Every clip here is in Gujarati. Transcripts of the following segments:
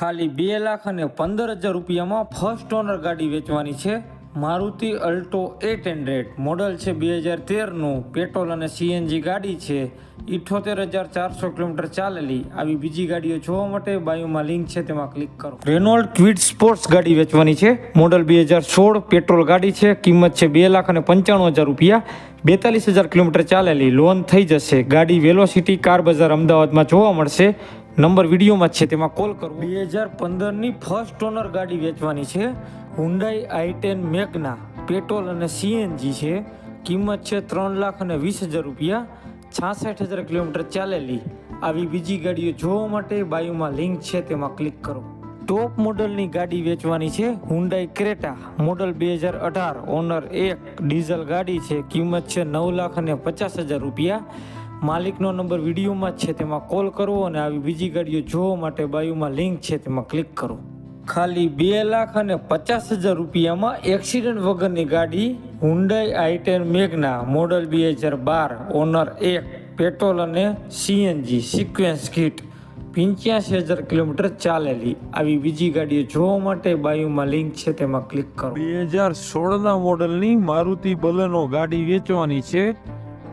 ખાલી બે લાખ અને પંદર હજાર રૂપિયામાં ફર્સ્ટ ઓનર ગાડી વેચવાની છે. Maruti Alto eight hundred model છે બે હજાર તેરનું. પેટ્રોલ અને સીએનજી ગાડી છે. ઇઠોતેર હજાર ચારસો કિલોમીટર ચાલેલી. આવી બીજી ગાડીઓ જોવા માટે બાયોમાં લિંક છે, તેમાં ક્લિક કરો. રેનોલ્ડ ક્વિડ સ્પોર્ટ્સ ગાડી વેચવાની છે. મોડલ બે હજાર સોળ, પેટ્રોલ ગાડી છે. કિંમત છે બે લાખ અને પંચાણું હજાર રૂપિયા. બેતાલીસ હજાર કિલોમીટર ચાલેલી. લોન થઈ જશે. ગાડી વેલોસિટી કાર બજાર અમદાવાદમાં જોવા મળશે. નંબર વિડીયોમાં છે, તેમાં કોલ કરો બે હજાર પંદરની ફર્સ્ટ ઓનર ગાડી વેચવાની છે. Hyundai i ten Magna petrol અને સીએનજી છે. કિંમત છે ત્રણ લાખ અને વીસ હજાર રૂપિયા. છાસઠ હજાર કિલોમીટર ચાલેલી. આવી બીજી ગાડીઓ જોવા માટે બાયુમાં લિંક છે, તેમાં ક્લિક કરો. ટોપ મોડલની ગાડી વેચવાની છે હુન્ડાઈ ક્રેટા મોડલ બે હજાર અઢાર ઓનર એક ડીઝલ ગાડી છે. કિંમત છે નવ લાખ અને પચાસ હજાર રૂપિયા. માલિકનો નંબર વિડીયોમાં જ છે, તેમાં કોલ કરવો અને આવી બીજી ગાડીઓ જોવા માટે બાયુમાં લિંક છે, તેમાં ક્લિક કરો. ખાલી બે લાખ અને પચાસ હજાર રૂપિયામાં એક્સિડન્ટ વગરની ગાડી Hyundai i ten Magna model બે હજાર બાર, ઓનર એક, પેટ્રોલ અને સીએનજી, સિક્વેન્સ કિટ, પંચ્યાસી હજાર કિલોમીટર ચાલેલી. આવી બીજી ગાડીઓ જોવા માટે બાયુમાં લિંક છે, તેમાં ક્લિક કરો. બે હજાર સોળના મોડલની મારુતિ બલેનો ગાડી વેચવાની છે.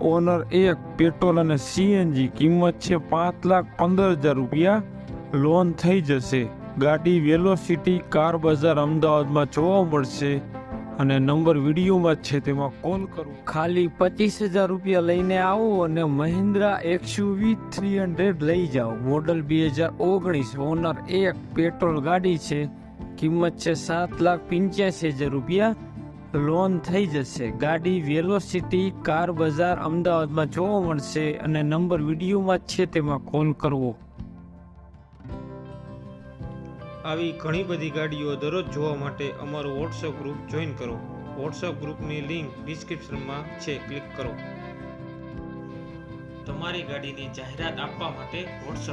ઓનર એક પેટ્રોલ અને સીએનજી કિંમત છે પાંચ લાખ પંદર હજાર રૂપિયા. લોન થઈ જશે. ગાડી વેલોસિટી કાર બજાર અમદાવાદમાં જોવા મળશે. અને નંબર વિડીયોમાં છે તેમાં કોલ કરો. ખાલી પચીસ હજાર રૂપિયા લઈને આવો અને મહિન્દ્રા એક્સયુવી થ્રી હંડ્રેડ લઈ જાઓ. મોડલ બે હજાર ઓગણીસ. ઓનર એક પેટ્રોલ ગાડી છે. કિંમત છે સાત લાખ પંચ્યાસી હજાર રૂપિયા. લોન થઈ જશે. ગાડી વેલોસિટી કાર બજાર અમદાવાદમાં જોવા મળશે અને નંબર વિડીયોમાં છે તેમાં કોલ કરવો. આવી ઘણી બધી ગાડીઓ દરરોજ જોવા માટે અમારું વોટ્સઅપ ગ્રુપ જોઈન કરો. વોટ્સઅપ ગ્રુપની લિંક ડિસ્ક્રિપ્શનમાં છે. ક્લિક કરો. તમારી ગાડીની જાહેરાત આપવા માટે વોટ્સઅપ